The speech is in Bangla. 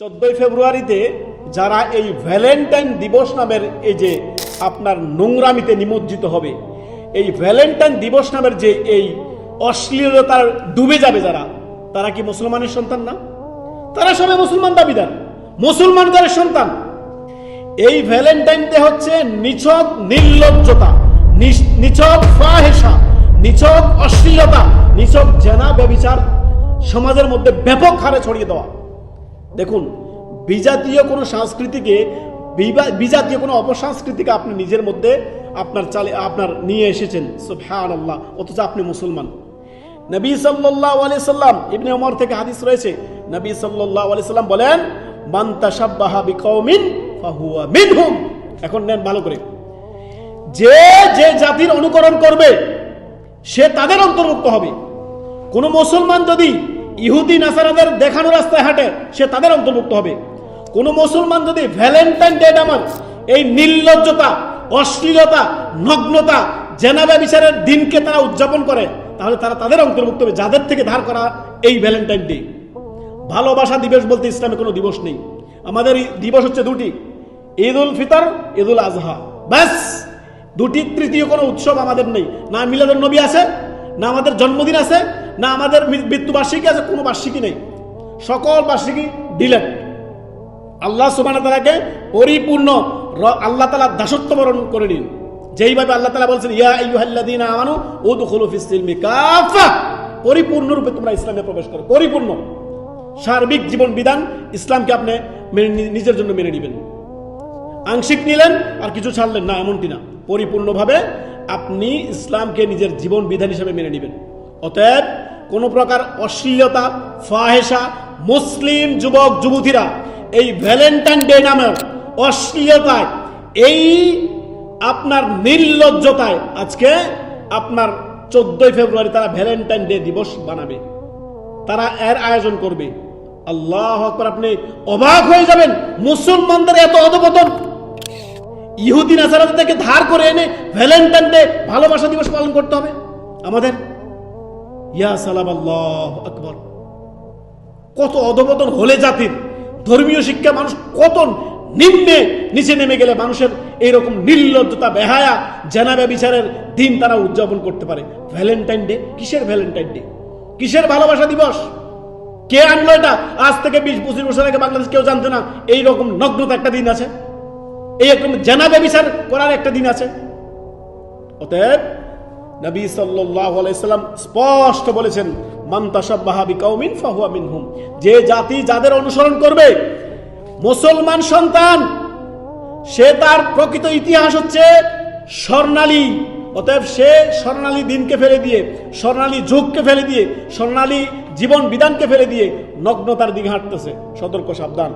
চোদ্দই ফেব্রুয়ারিতে যারা এই ভ্যালেন্টাইন দিবস নামের এই যে আপনার নোংরামিতে নিমজ্জিত হবে, এই ভ্যালেন্টাইন দিবস নামের যে এই অশ্লীলতার ডুবে যাবে যারা, তারা কি মুসলমানের সন্তান না? তারা সবাই মুসলমান দাবিদার, মুসলমানদের সন্তান। এই ভ্যালেন্টাইন ডে হচ্ছে নিছক নির্লজ্জতা নিছক ফাহেসা, নিছক অশ্লীলতা, নিছক জেনা, ব্যবিচার, সমাজের মধ্যে ব্যাপক হারে ছড়িয়ে দেওয়া। দেখুন, বিজাতীয় কোনো সংস্কৃতিকে বিজাতীয় কোনো অপসংস্কৃতিকে আপনি নিজের মধ্যে আপনার চালে, আপনার নিয়ে এসেছেন। সুবহান আল্লাহ অথচ আপনি মুসলমান। নবী সাল্লাল্লাহু আলাইহি সাল্লাম, ইবনে ওমর থেকে হাদিস রয়েছে। নবী সাল্লাল্লাহু আলাইহি সাল্লাম বলেন এখন নেন ভালো করে। যে যে জাতির অনুকরণ করবে, সে তাদের অন্তর্ভুক্ত হবে। কোন মুসলমান যদি ইহুদি নাসারাদের দেখানো রাস্তায় হাঁটে, সে তাদের অন্তর্ভুক্ত হবে। কোন মুসলমান যদি ভ্যালেন্টাইন ডে নামার এই নির্লজ্জতা, অশ্লীলতা, নগ্নতা জেনাবা বিচারের দিনকে তারা উদযাপন করে, তাহলে তারা তাদের অন্তর্ভুক্ত হবে, যাদের থেকে ধার করা এই ভ্যালেন্টাইন ডে। ভালোবাসা দিবস বলতে ইসলামে কোনো দিবস নেই। আমাদের দিবস হচ্ছে দুটি। ঈদ উল ফিতর ঈদ উল আজহা। ব্যাস! দুটি তৃতীয় কোনো উৎসব আমাদের নেই। না মিলাদের নবী আছে, না আমাদের জন্মদিন আছে না আমাদের মৃ- মৃত্যুবার্ষিকী আছে, কোনো বার্ষিকী নেই। সকল বার্ষিকী ডিলেট। আল্লাহ সুবাহ তালাকে পরিপূর্ণ আল্লাহ তালা দাসত্ব বরণ করে নিন। যেইভাবে আল্লাহ তালা বলছেন, ইয়া আইয়ুহাল্লাযীনা আমানু উদখুলু ফিস সিলমি কাফা পরিপূর্ণরূপে তোমরা ইসলামে প্রবেশ করো। পরিপূর্ণ। সার্বিক জীবন বিধান ইসলামকে আপনি নিজের জন্য মেনে নেবেন। আংশিক নিলেন, আর কিছু ছাড়লেন না, এমনটি না। পরিপূর্ণভাবে আপনি ইসলামকে নিজের জীবন বিধান হিসেবে মেনে নেবেন। অতএব কোনো প্রকার অশ্লীলতা ফাহেসা মুসলিম যুবক, যুবতীরা এই ভ্যালেন্টাইন ডে নামের অশ্লীলতায়, এই আপনার নির্লজ্জতায় আজকে আপনার চোদ্দই ফেব্রুয়ারি তারা ভ্যালেন্টাইন ডে দিবস বানাবে। তারা এর আয়োজন করবে। আল্লাহ আকবার, আপনি অবাক হয়ে যাবেন। মুসলমানদের এত অধপতন। ইহুদিন নাসারাত থেকে ধার করে এনে ভ্যালেন্টাইন ডে ভালোবাসা দিবস পালন করতে হবে। আমাদের ইয়া সালাম আল্লাহ আকবর। কত অধপতন হলে জাতির, ধর্মীয় শিক্ষা মানুষ কত নিম্নে, নিচে নেমে গেলে মানুষের এইরকম নির্লজ্জতা, বেহায়া জেনাবে বিচারের দিন তারা উদযাপন করতে পারে। ভ্যালেন্টাইন ডে, কিসের ভ্যালেন্টাইন ডে? কিসের ভালোবাসা দিবস? কে আনলো এটা? আজ থেকে বিশ, পঁচিশ বছর আগে বাংলাদেশ কেউ জানতো না, এইরকম নগ্নতা একটা দিন আছে। এইরকম জেনাবে বিচার করার একটা দিন আছে। অতএব নবী সাল্লাল্লাহু আলাইহি সাল্লাম স্পষ্ট বলেছেন, মান তাশাব্বাহা বিকাউমিন ফাহুয়া মিনহুম। যে জাতি যাদের অনুসরণ করবে, মুসলমান সন্তান, সে তার প্রকৃত ইতিহাস হচ্ছে স্বর্ণালী। অতএব সে স্বর্ণালী দিনকে ফেলে দিয়ে, স্বর্ণালী যুগকে ফেলে দিয়ে, স্বর্ণালী জীবন বিধানকে ফেলে দিয়ে নগ্নতার দিকে হাঁটতেছে। সতর্ক, সাবধান।